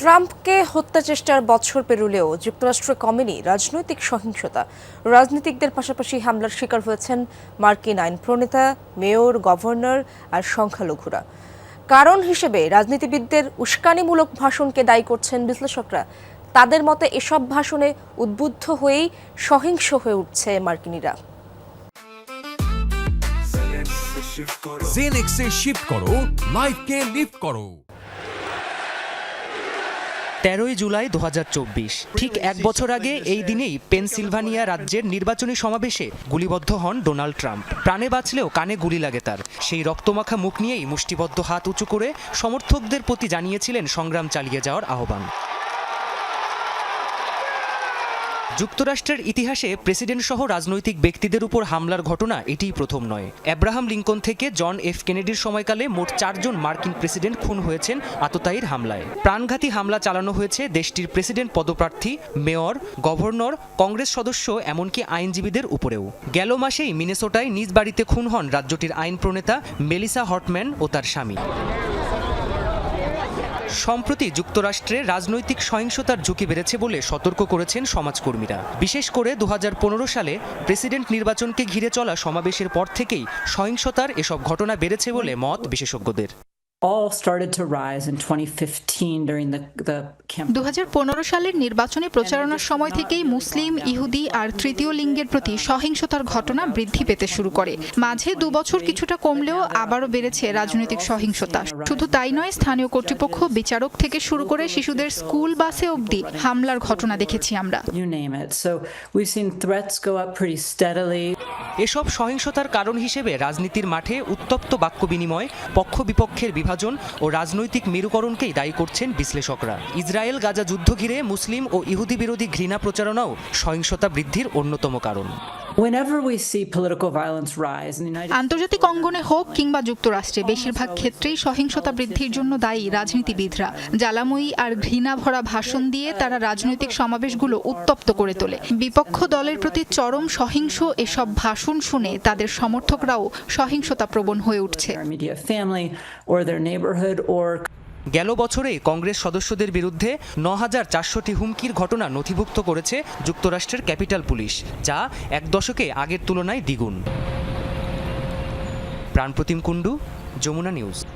ট্রাম্পকে হত্যা চেষ্টার বছর পেরুলেও যুক্তরাষ্ট্র কমেনি রাজনৈতিক সহিংসতা। রাজনীতিকদের পাশাপাশি হামলার শিকার হয়েছেন মার্কিন আইন প্রণেতা, মেয়র, গভর্নর আর সংখ্যালঘুরা। কারণ হিসেবে রাজনীতিবিদদের উস্কানিমূলক ভাষণকে দায়ী করছেন বিশ্লেষকরা। তাদের মতে এসব ভাষণে উদ্বুদ্ধ হয়েই সহিংস হয়ে উঠছে মার্কিনিরা। জেনেক্সে শিফট করো লাইফকে লিফট করো। তেরোই জুলাই দু হাজার চব্বিশ। ঠিক এক বছর আগে এই দিনেই পেনসিলভানিয়া রাজ্যের নির্বাচনী সমাবেশে গুলিবদ্ধ হন ডোনাল্ড ট্রাম্প। প্রাণে বাঁচলেও কানে গুলি লাগে তার। সেই রক্তমাখা মুখ নিয়েই মুষ্টিবদ্ধ হাত উঁচু করে সমর্থকদের প্রতি জানিয়েছিলেন সংগ্রাম চালিয়ে যাওয়ার আহ্বান। যুক্তরাষ্ট্রের ইতিহাসে প্রেসিডেন্ট সহ রাজনৈতিক ব্যক্তিদের উপর হামলার ঘটনা এটিই প্রথম নয়। অ্যাব্রাহাম লিঙ্কন থেকে জন এফ কেনেডির সময়কালে মোট চারজন মার্কিন প্রেসিডেন্ট খুন হয়েছেন আততায়ীর হামলায়। প্রাণঘাতী হামলা চালানো হয়েছে দেশটির প্রেসিডেন্ট পদপ্রার্থী, মেয়র, গভর্নর, কংগ্রেস সদস্য, এমনকি আইনজীবীদের উপরেও। গেল মাসেই মিনেসোটায় নিজ বাড়িতে খুন হন রাজ্যটির আইন প্রণেতা মেলিসা হটম্যান ও তার স্বামী। সম্প্রতি যুক্তরাষ্ট্রে রাজনৈতিক সহিংসতার ঝুঁকি বেড়েছে বলে সতর্ক করেছেন সমাজকর্মীরা। বিশেষ করে দু হাজার পনেরো সালে প্রেসিডেন্ট নির্বাচনকে ঘিরে চলা সমাবেশের পর থেকেই সহিংসতার এসব ঘটনা বেড়েছে বলে মত বিশেষজ্ঞদের। All started to rise in 2015 during the, the campaign. দু সালের নির্বাচনী প্রচারণার সময় থেকেই মুসলিম ইহুদি আর তৃতীয় লিঙ্গের প্রতি সহিংসতার ঘটনা বৃদ্ধি পেতে শুরু করে মাঝে দু বছর কিছুটা কমলেও আবারও বেড়েছে রাজনৈতিক সহিংসতা শুধু তাই নয় স্থানীয় কর্তৃপক্ষ বিচারক থেকে শুরু করে শিশুদের স্কুল বাসে অবধি হামলার ঘটনা দেখেছি আমরা. এসব সহিংসতার কারণ হিসেবে রাজনীতির মাঠে উত্তপ্ত বাক্য বিনিময় পক্ষ বিপক্ষের বিভাজন ও রাজনৈতিক মেরুকরণকেই দায়ী করছেন বিশ্লেষকরা। ইসরায়েল গাজা যুদ্ধ ঘিরে মুসলিম ও ইহুদি বিরোধী ঘৃণা প্রচারণাও সহিংসতা বৃদ্ধির অন্যতম কারণ। Whenever we see political violence rise in the United আন্তর্জাতিক অঙ্গনে হোক কিংবা যুক্তরাষ্ট্রে বেশিরভাগ ক্ষেত্রেই সহিংসতা বৃদ্ধির জন্য দায়ী রাজনীতিবিদরা। জ্বালাময়ী আর ঘৃণা ভরা ভাষণ দিয়ে তারা রাজনৈতিক সমাবেশগুলো উত্তপ্ত করে তোলে। বিপক্ষ দলের প্রতি চরম সহিংস এসব ভাষণ শুনে তাদের সমর্থকরাও সহিংসতা প্রবণ হয়ে উঠছে। গেল বছরে কংগ্রেস সদস্যদের বিরুদ্ধে ন হাজার চারশোটি হুমকির ঘটনা নথিভুক্ত করেছে যুক্তরাষ্ট্রের ক্যাপিটাল পুলিশ, যা এক দশকে আগের তুলনায় দ্বিগুণ। প্রাণপ্রতিম কুণ্ডু, যমুনা নিউজ।